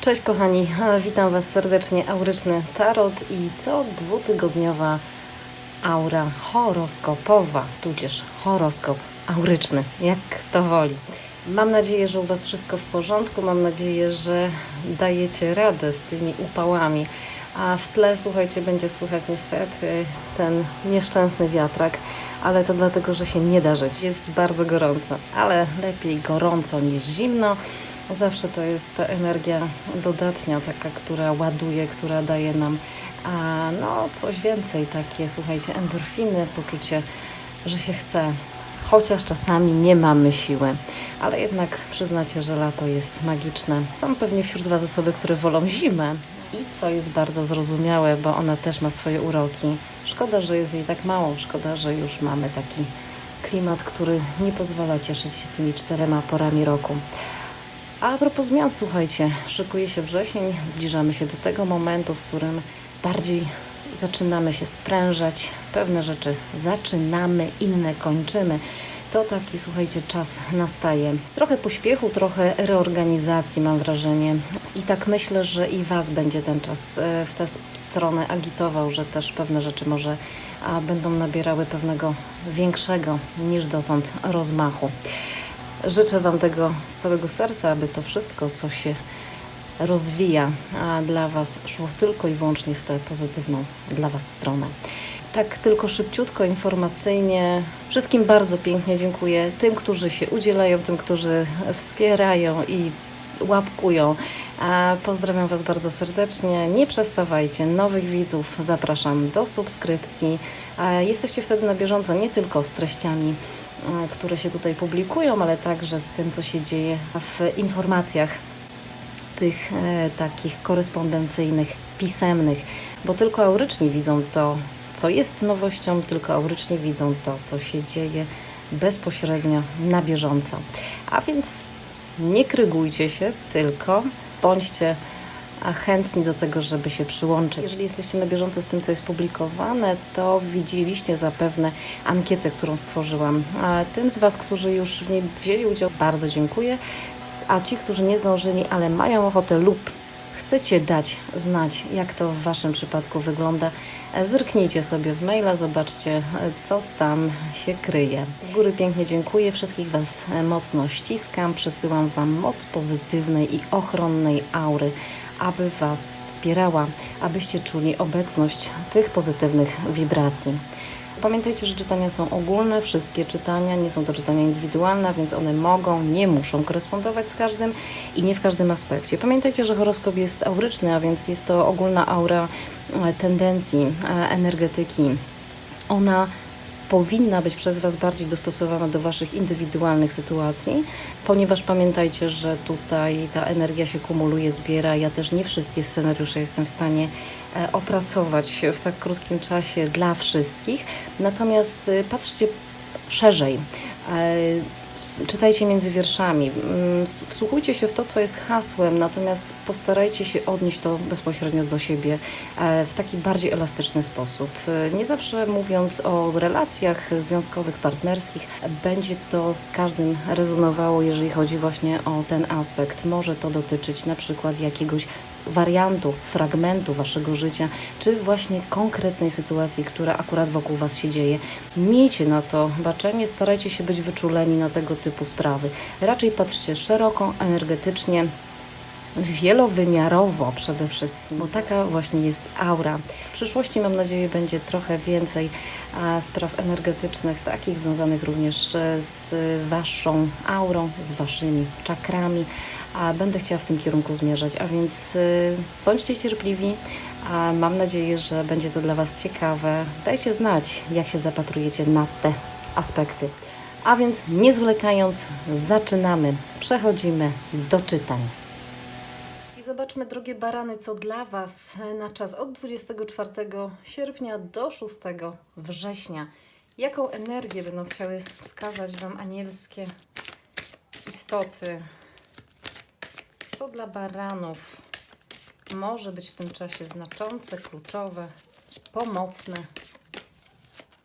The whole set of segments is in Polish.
Cześć kochani, witam Was serdecznie. Auryczny Tarot i co dwutygodniowa aura horoskopowa, tudzież horoskop auryczny, jak to woli. Mam nadzieję, że u Was wszystko w porządku, mam nadzieję, że dajecie radę z tymi upałami. A w tle, słuchajcie, będzie słychać niestety ten nieszczęsny wiatrak, ale to dlatego, że się nie da żyć. Jest bardzo gorąco, ale lepiej gorąco niż zimno. Zawsze to jest ta energia dodatnia, taka, która ładuje, która daje nam a, no, coś więcej, takie, słuchajcie, endorfiny, poczucie, że się chce. Chociaż czasami nie mamy siły, ale jednak przyznacie, że lato jest magiczne. Są pewnie wśród Was osoby, które wolą zimę i co jest bardzo zrozumiałe, bo ona też ma swoje uroki. Szkoda, że jest jej tak mało, szkoda, że już mamy taki klimat, który nie pozwala cieszyć się tymi czterema porami roku. A propos zmian, słuchajcie, szykuje się wrzesień, zbliżamy się do tego momentu, w którym bardziej zaczynamy się sprężać, pewne rzeczy zaczynamy, inne kończymy. To taki, słuchajcie, czas nastaje. Trochę pośpiechu, trochę reorganizacji, mam wrażenie. I tak myślę, że i Was będzie ten czas e, w tę stronę agitował, że też pewne rzeczy może będą nabierały pewnego większego niż dotąd rozmachu. Życzę Wam tego z całego serca, aby to wszystko, co się rozwija a dla Was, szło tylko i wyłącznie w tę pozytywną dla Was stronę. Tak tylko szybciutko, informacyjnie. Wszystkim bardzo pięknie dziękuję. Tym, którzy się udzielają, tym, którzy wspierają i łapkują. Pozdrawiam Was bardzo serdecznie. Nie przestawajcie. Nowych widzów zapraszam do subskrypcji. Jesteście wtedy na bieżąco nie tylko z treściami, które się tutaj publikują, ale także z tym, co się dzieje w informacjach tych e, takich korespondencyjnych, pisemnych, bo tylko auryczni widzą to, co jest nowością, tylko auryczni widzą to, co się dzieje bezpośrednio, na bieżąco. A więc nie krygujcie się, tylko bądźcie a chętni do tego, żeby się przyłączyć. Jeżeli jesteście na bieżąco z tym, co jest publikowane, to widzieliście zapewne ankietę, którą stworzyłam. A tym z Was, którzy już w niej wzięli udział, bardzo dziękuję. A ci, którzy nie zdążyli, ale mają ochotę lub chcecie dać znać, jak to w Waszym przypadku wygląda, zerknijcie sobie w maila, zobaczcie, co tam się kryje. Z góry pięknie dziękuję, wszystkich Was mocno ściskam, przesyłam Wam moc pozytywnej i ochronnej aury, aby Was wspierała, abyście czuli obecność tych pozytywnych wibracji. Pamiętajcie, że czytania są ogólne, wszystkie czytania nie są to czytania indywidualne, więc one mogą, nie muszą korespondować z każdym i nie w każdym aspekcie. Pamiętajcie, że horoskop jest auryczny, a więc jest to ogólna aura e, tendencji, e, energetyki. Ona powinna być przez Was bardziej dostosowana do Waszych indywidualnych sytuacji, ponieważ pamiętajcie, że tutaj ta energia się kumuluje, zbiera. Ja też nie wszystkie scenariusze jestem w stanie e, opracować w tak krótkim czasie dla wszystkich. Natomiast e, patrzcie szerzej. Czytajcie między wierszami, mm, wsłuchujcie się w to, co jest hasłem, natomiast postarajcie się odnieść to bezpośrednio do siebie e, w taki bardziej elastyczny sposób. E, Nie zawsze mówiąc o relacjach związkowych, partnerskich, będzie to z każdym rezonowało, jeżeli chodzi właśnie o ten aspekt. Może to dotyczyć na przykład jakiegoś wariantu, fragmentu waszego życia, czy właśnie konkretnej sytuacji, która akurat wokół was się dzieje. Miejcie na to baczenie, starajcie się być wyczuleni na tego typu sprawy. Raczej patrzcie szeroko, energetycznie, wielowymiarowo przede wszystkim, bo taka właśnie jest aura. W przyszłości mam nadzieję będzie trochę więcej spraw energetycznych, takich związanych również e, z Waszą aurą, z Waszymi czakrami, a będę chciała w tym kierunku zmierzać, a więc y, bądźcie cierpliwi, a mam nadzieję, że będzie to dla Was ciekawe. Dajcie znać, jak się zapatrujecie na te aspekty. A więc nie zwlekając, zaczynamy, przechodzimy do czytań. I zobaczmy, drogie barany, co dla Was na czas od 24 sierpnia do 6 września. Jaką energię będą chciały wskazać Wam anielskie istoty? Co dla baranów może być w tym czasie znaczące, kluczowe, pomocne?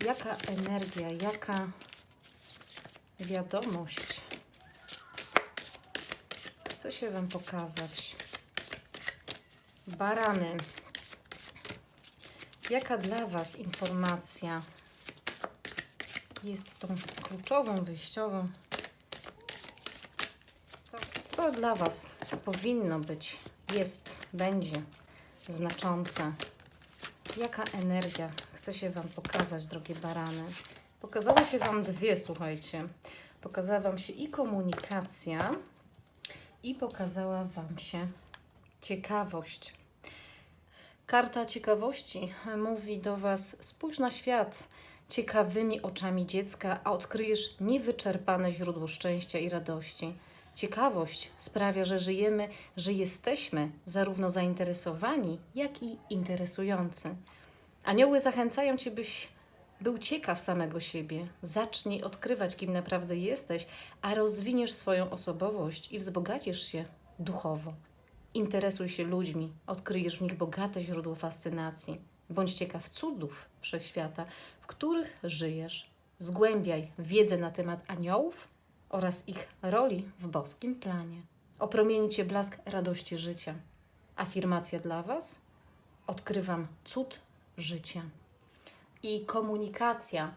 Jaka energia, jaka wiadomość chce się Wam pokazać? Barany. Jaka dla Was informacja jest tą kluczową, wyjściową? Co dla Was powinno być, jest, będzie znaczące? Jaka energia chce się Wam pokazać, drogie barany? Pokazały się Wam dwie, słuchajcie. Pokazała Wam się i komunikacja, i pokazała Wam się ciekawość. Karta ciekawości mówi do Was: spójrz na świat ciekawymi oczami dziecka, a odkryjesz niewyczerpane źródło szczęścia i radości. Ciekawość sprawia, że żyjemy, że jesteśmy zarówno zainteresowani, jak i interesujący. Anioły zachęcają Cię, byś był ciekaw samego siebie. Zacznij odkrywać, kim naprawdę jesteś, a rozwiniesz swoją osobowość i wzbogacisz się duchowo. Interesuj się ludźmi, odkryjesz w nich bogate źródło fascynacji. Bądź ciekaw cudów wszechświata, w których żyjesz. Zgłębiaj wiedzę na temat aniołów oraz ich roli w boskim planie. Opromieni Cię blask radości życia. Afirmacja dla Was? Odkrywam cud życia. I komunikacja.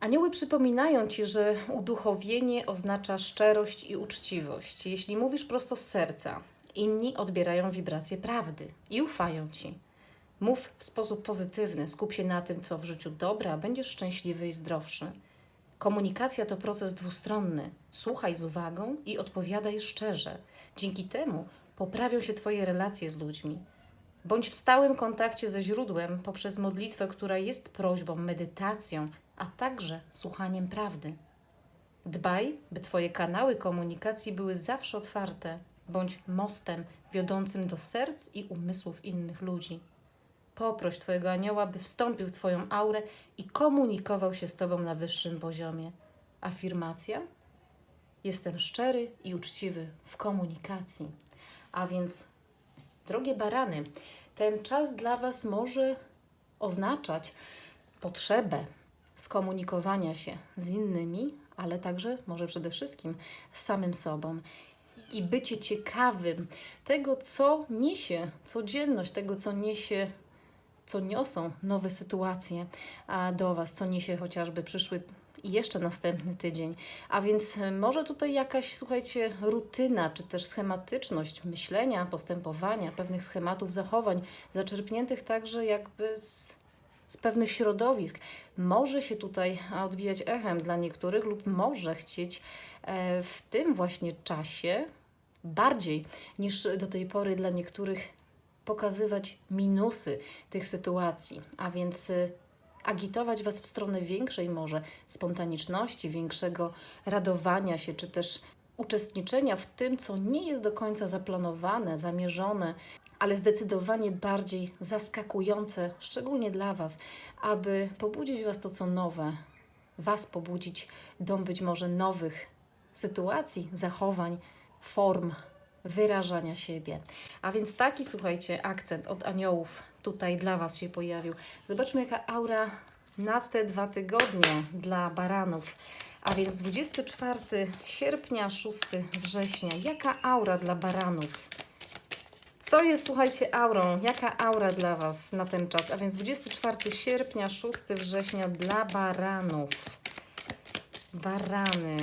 Anioły przypominają ci, że uduchowienie oznacza szczerość i uczciwość. Jeśli mówisz prosto z serca, inni odbierają wibracje prawdy i ufają ci. Mów w sposób pozytywny, skup się na tym, co w życiu dobre, a będziesz szczęśliwy i zdrowszy. Komunikacja to proces dwustronny. Słuchaj z uwagą i odpowiadaj szczerze. Dzięki temu poprawią się Twoje relacje z ludźmi. Bądź w stałym kontakcie ze źródłem poprzez modlitwę, która jest prośbą, medytacją, a także słuchaniem prawdy. Dbaj, by Twoje kanały komunikacji były zawsze otwarte. Bądź mostem wiodącym do serc i umysłów innych ludzi. Poproś Twojego anioła, by wstąpił w Twoją aurę i komunikował się z Tobą na wyższym poziomie. Afirmacja? Jestem szczery i uczciwy w komunikacji. A więc, drogie barany, ten czas dla Was może oznaczać potrzebę skomunikowania się z innymi, ale także może przede wszystkim z samym sobą. I bycie ciekawym tego, co niesie codzienność, tego, co niesie co niosą nowe sytuacje do Was, co niesie chociażby przyszły i jeszcze następny tydzień. A więc e, może tutaj jakaś, słuchajcie, rutyna, czy też schematyczność myślenia, postępowania, pewnych schematów zachowań, zaczerpniętych także jakby z, z pewnych środowisk, może się tutaj odbijać echem dla niektórych, lub może chcieć e, w tym właśnie czasie bardziej niż do tej pory dla niektórych pokazywać minusy tych sytuacji, a więc y, agitować Was w stronę większej może spontaniczności, większego radowania się, czy też uczestniczenia w tym, co nie jest do końca zaplanowane, zamierzone, ale zdecydowanie bardziej zaskakujące, szczególnie dla Was, aby pobudzić Was to, co nowe, Was pobudzić do być może nowych sytuacji, zachowań, form wyrażania siebie. A więc taki, słuchajcie, akcent od aniołów tutaj dla Was się pojawił. Zobaczmy, jaka aura na te dwa tygodnie dla baranów. A więc 24 sierpnia, 6 września. Jaka aura dla baranów? Co jest, słuchajcie, aurą? Jaka aura dla Was na ten czas? A więc 24 sierpnia, 6 września dla baranów. Barany.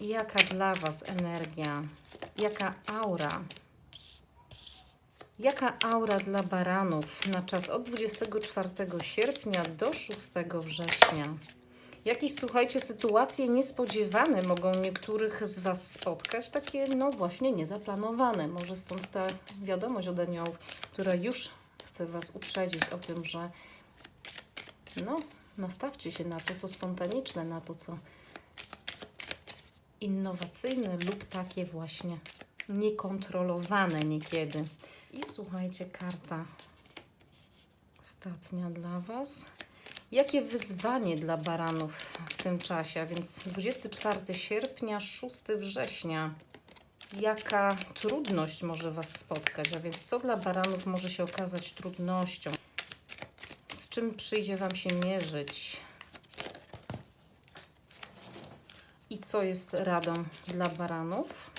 Jaka dla Was energia? Jaka aura? Jaka aura dla baranów na czas od 24 sierpnia do 6 września? Jakieś, słuchajcie, sytuacje niespodziewane mogą niektórych z Was spotkać, takie, no właśnie, niezaplanowane. Może stąd ta wiadomość od aniołów, która już chce Was uprzedzić o tym, że no, nastawcie się na to, co spontaniczne, na to, co innowacyjne lub takie właśnie niekontrolowane niekiedy. I słuchajcie, karta ostatnia dla Was. Jakie wyzwanie dla baranów w tym czasie? A więc 24 sierpnia, 6 września. Jaka trudność może Was spotkać? A więc co dla baranów może się okazać trudnością? Z czym przyjdzie Wam się mierzyć? I co jest radą dla baranów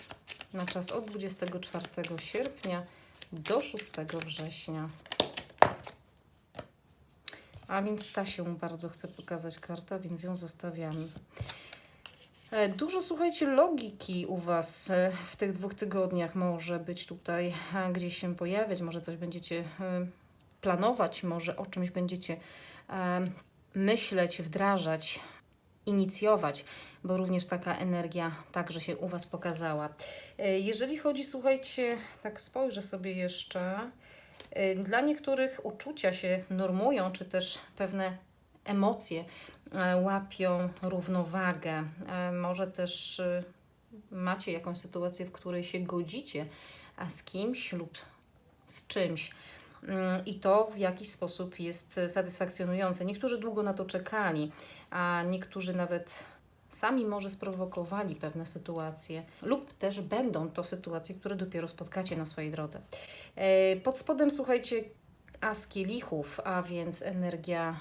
na czas od 24 sierpnia do 6 września. A więc ta się bardzo chce pokazać karta, więc ją zostawiamy. E, Dużo, słuchajcie, logiki u Was e, w tych dwóch tygodniach może być tutaj e, gdzieś się pojawiać, może coś będziecie planować, może o czymś będziecie myśleć, wdrażać, inicjować, bo również taka energia także się u Was pokazała. E, Jeżeli chodzi, słuchajcie, tak spojrzę sobie jeszcze, e, dla niektórych uczucia się normują, czy też pewne emocje e, łapią równowagę. Może też macie jakąś sytuację, w której się godzicie a z kimś lub z czymś. Mm, I to w jakiś sposób jest satysfakcjonujące. Niektórzy długo na to czekali, a niektórzy nawet sami może sprowokowali pewne sytuacje, lub też będą to sytuacje, które dopiero spotkacie na swojej drodze. E, Pod spodem słuchajcie as kielichów, a więc energia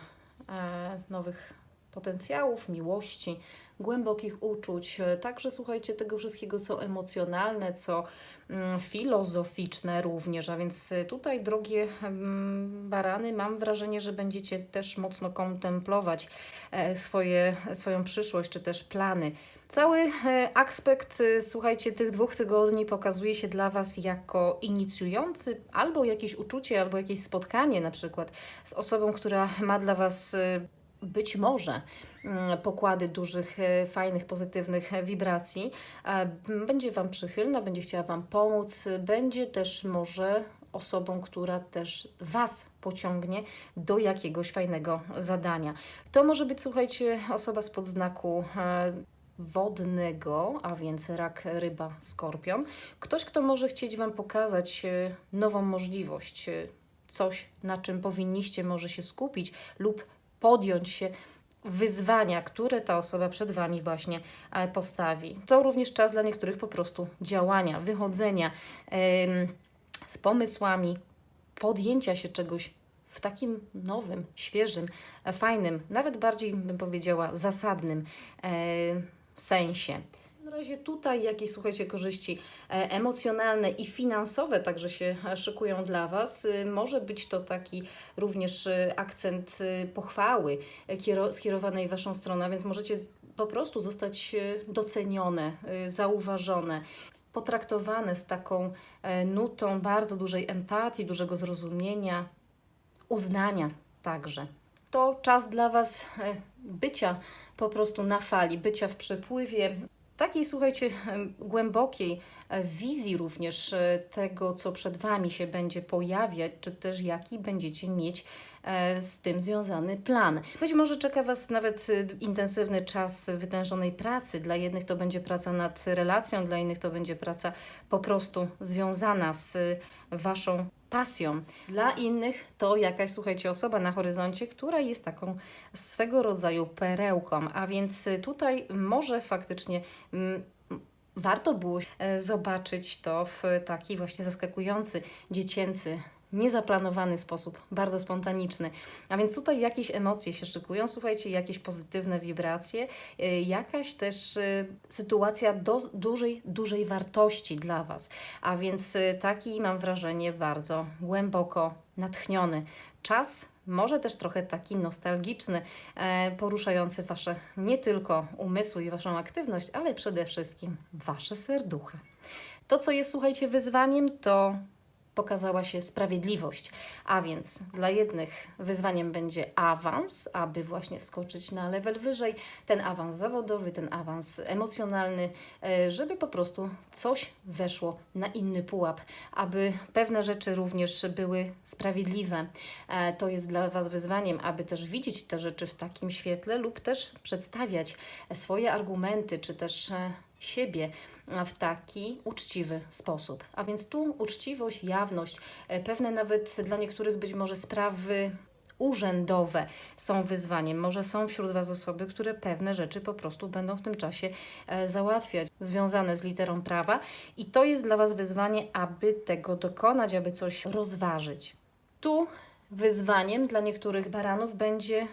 e, nowych potencjałów, miłości, głębokich uczuć, także słuchajcie tego wszystkiego, co emocjonalne, co mm, filozoficzne również, a więc tutaj, drogie mm, barany, mam wrażenie, że będziecie też mocno kontemplować e, swoje, swoją przyszłość, czy też plany. Cały e, aspekt, e, słuchajcie, tych dwóch tygodni pokazuje się dla Was jako inicjujący albo jakieś uczucie, albo jakieś spotkanie na przykład z osobą, która ma dla Was być może pokłady dużych, e, fajnych, pozytywnych wibracji. E, Będzie Wam przychylna, będzie chciała Wam pomóc, będzie też może osobą, która też Was pociągnie do jakiegoś fajnego zadania. To może być, słuchajcie, osoba spod znaku e, wodnego, a więc rak, ryba, skorpion. Ktoś, kto może chcieć Wam pokazać nową możliwość, coś, na czym powinniście może się skupić lub podjąć się wyzwania, które ta osoba przed Wami właśnie e, postawi. To również czas dla niektórych po prostu działania, wychodzenia z pomysłami, podjęcia się czegoś w takim nowym, świeżym, e, fajnym, nawet bardziej bym powiedziała zasadnym e, sensie. Razie tutaj jakieś, słuchajcie, korzyści e, emocjonalne i finansowe także się e, szykują dla Was. Y, Może być to taki również akcent pochwały e, kiero- skierowanej w Waszą stronę, więc możecie po prostu zostać docenione, zauważone potraktowane z taką e, nutą bardzo dużej empatii, dużego zrozumienia, uznania także. To czas dla Was e, bycia po prostu na fali, bycia w przepływie, takiej, słuchajcie, głębokiej e, wizji również e, tego, co przed Wami się będzie pojawiać, czy też jaki będziecie mieć z tym związany plan. Być może czeka Was nawet e, intensywny czas wytężonej pracy. Dla jednych to będzie praca nad relacją, dla innych to będzie praca po prostu związana z e, Waszą pasją. Dla innych to jakaś, słuchajcie, osoba na horyzoncie, która jest taką swego rodzaju perełką, a więc tutaj może faktycznie mm, warto było e, zobaczyć to w taki właśnie zaskakujący, dziecięcy, niezaplanowany sposób, bardzo spontaniczny. A więc tutaj jakieś emocje się szykują, słuchajcie, jakieś pozytywne wibracje, y, jakaś też y, sytuacja do dużej, dużej wartości dla Was. A więc y, taki mam wrażenie bardzo głęboko natchniony czas. Może też trochę taki nostalgiczny, e, poruszający Wasze nie tylko umysły i Waszą aktywność, ale przede wszystkim Wasze serducha. To, co jest, słuchajcie, wyzwaniem, to pokazała się sprawiedliwość. A więc dla jednych wyzwaniem będzie awans, aby właśnie wskoczyć na level wyżej, ten awans zawodowy, ten awans emocjonalny, e, żeby po prostu coś weszło na inny pułap, aby pewne rzeczy również były sprawiedliwe. E, To jest dla Was wyzwaniem, aby też widzieć te rzeczy w takim świetle lub też przedstawiać swoje argumenty, czy też e, siebie w taki uczciwy sposób. A więc tu uczciwość, jawność, e, pewne nawet dla niektórych być może sprawy urzędowe są wyzwaniem. Może są wśród Was osoby, które pewne rzeczy po prostu będą w tym czasie e, załatwiać, związane z literą prawa, i to jest dla Was wyzwanie, aby tego dokonać, aby coś rozważyć. Tu wyzwaniem dla niektórych baranów będzie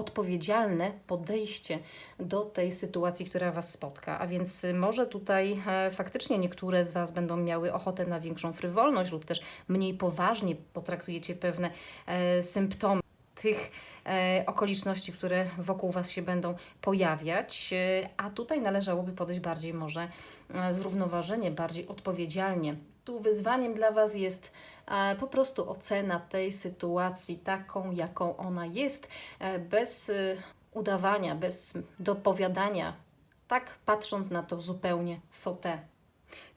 odpowiedzialne podejście do tej sytuacji, która Was spotka. A więc może tutaj e, faktycznie niektóre z Was będą miały ochotę na większą frywolność lub też mniej poważnie potraktujecie pewne e, symptomy tych e, okoliczności, które wokół Was się będą pojawiać, e, a tutaj należałoby podejść bardziej może e, zrównoważenie, bardziej odpowiedzialnie. Tu wyzwaniem dla Was jest e, po prostu ocena tej sytuacji taką, jaką ona jest, e, bez e, udawania, bez dopowiadania, tak patrząc na to zupełnie sotę.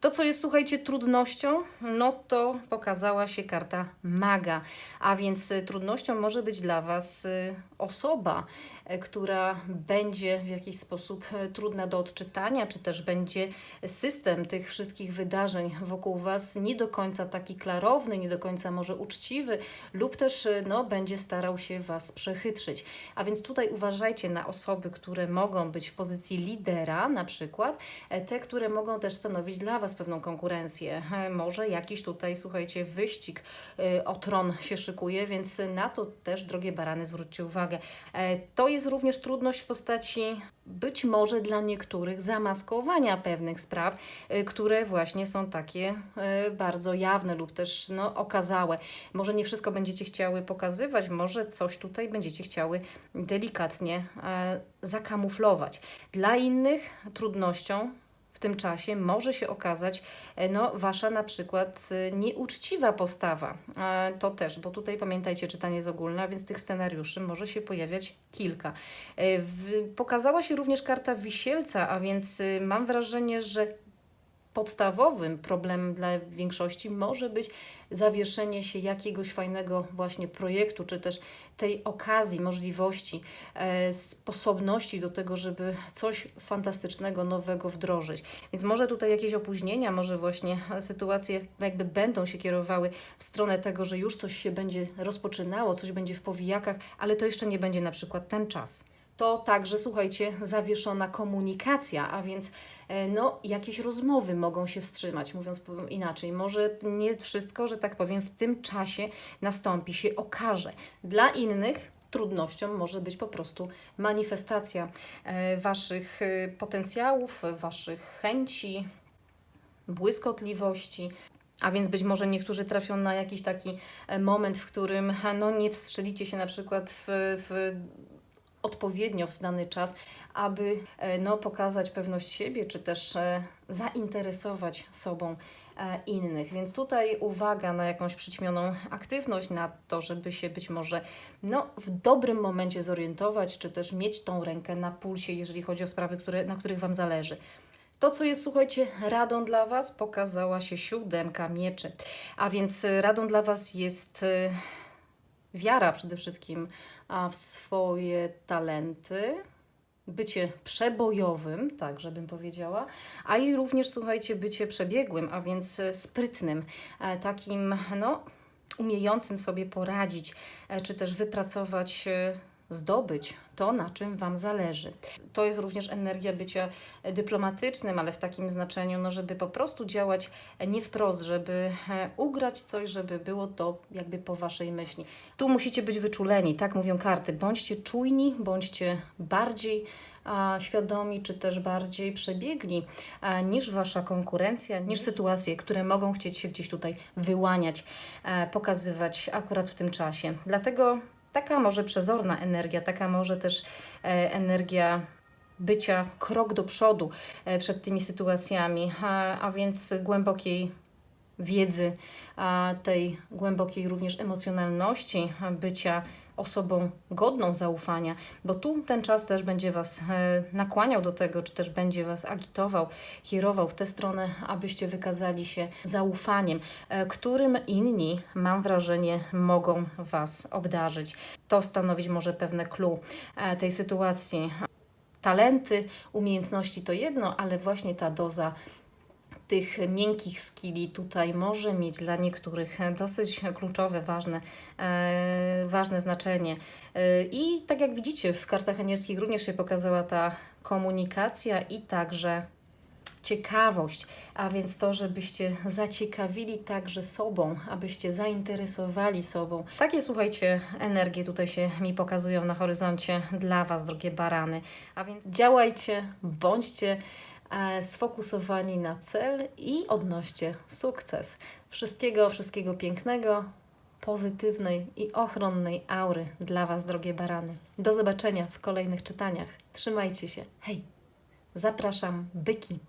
To, co jest, słuchajcie, trudnością, no to pokazała się karta maga. A więc y, trudnością może być dla Was y, osoba, y, która będzie w jakiś sposób trudna do odczytania, czy też będzie system tych wszystkich wydarzeń wokół Was nie do końca taki klarowny, nie do końca może uczciwy, lub też no, będzie starał się Was przechytrzyć. A więc tutaj uważajcie na osoby, które mogą być w pozycji lidera, na przykład, e, te, które mogą też stanowić dla Was pewną konkurencję. E, Może jakiś tutaj, słuchajcie, wyścig e, o tron się szykuje, więc na to też, drogie barany, zwróćcie uwagę. E, To jest również trudność w postaci być może dla niektórych zamaskowania pewnych spraw, które właśnie są takie bardzo jawne lub też no, okazałe. Może nie wszystko będziecie chciały pokazywać, może coś tutaj będziecie chciały delikatnie zakamuflować. Dla innych trudnością tym czasie może się okazać e, no, wasza na przykład e, nieuczciwa postawa. E, To też, bo tutaj pamiętajcie, czytanie jest ogólne, więc tych scenariuszy może się pojawiać kilka. Pokazała się również karta wisielca, a więc mam wrażenie, że podstawowym problemem dla większości może być zawieszenie się jakiegoś fajnego właśnie projektu, czy też tej okazji, możliwości, e, sposobności do tego, żeby coś fantastycznego, nowego wdrożyć. Więc może tutaj jakieś opóźnienia, może właśnie sytuacje jakby będą się kierowały w stronę tego, że już coś się będzie rozpoczynało, coś będzie w powijakach, ale to jeszcze nie będzie na przykład ten czas to także, słuchajcie, zawieszona komunikacja, a więc e, no, jakieś rozmowy mogą się wstrzymać, mówiąc inaczej. Może nie wszystko, że tak powiem, w tym czasie nastąpi, się okaże. Dla innych trudnością może być po prostu manifestacja e, Waszych e, potencjałów, Waszych chęci, błyskotliwości. A więc być może niektórzy trafią na jakiś taki moment, w którym no, nie wstrzelicie się na przykład w, w odpowiednio w dany czas, aby e, no, pokazać pewność siebie, czy też e, zainteresować sobą e, innych. Więc tutaj uwaga na jakąś przyćmioną aktywność, na to, żeby się być może no, w dobrym momencie zorientować, czy też mieć tą rękę na pulsie, jeżeli chodzi o sprawy, które, na których Wam zależy. To, co jest, słuchajcie, radą dla Was, pokazała się siódemka mieczy. A więc radą dla Was jest wiara przede wszystkim a, w swoje talenty, bycie przebojowym, tak żebym powiedziała, a i również, słuchajcie, bycie przebiegłym, a więc e, sprytnym, e, takim, no, umiejącym sobie poradzić, e, czy też wypracować, zdobyć to, na czym Wam zależy. To jest również energia bycia dyplomatycznym, ale w takim znaczeniu, no, żeby po prostu działać nie wprost, żeby e, ugrać coś, żeby było to jakby po Waszej myśli. Tu musicie być wyczuleni, tak mówią karty. Bądźcie czujni, bądźcie bardziej a, świadomi, czy też bardziej przebiegli a, niż Wasza konkurencja, niż sytuacje, które mogą chcieć się gdzieś tutaj wyłaniać, e, pokazywać akurat w tym czasie. Dlatego taka może przezorna energia, taka może też e, energia bycia krok do przodu e, przed tymi sytuacjami, a, a więc głębokiej wiedzy, tej głębokiej również emocjonalności, bycia osobą godną zaufania, bo tu ten czas też będzie Was e, nakłaniał do tego, czy też będzie Was agitował, kierował w tę stronę, abyście wykazali się zaufaniem, e, którym inni, mam wrażenie, mogą Was obdarzyć. To stanowić może pewne clue e, tej sytuacji. Talenty, umiejętności to jedno, ale właśnie ta doza tych miękkich skilli tutaj może mieć dla niektórych dosyć kluczowe, ważne, e, ważne znaczenie. E, I tak jak widzicie, w kartach anielskich również się pokazała ta komunikacja i także ciekawość, a więc to, żebyście zaciekawili także sobą, abyście zainteresowali sobą. Takie, słuchajcie, energie tutaj się mi pokazują na horyzoncie dla Was, drogie barany. A więc działajcie, bądźcie sfokusowani na cel i odnoście sukces. Wszystkiego, wszystkiego pięknego, pozytywnej i ochronnej aury dla Was, drogie barany. Do zobaczenia w kolejnych czytaniach. Trzymajcie się. Hej! Zapraszam, byki.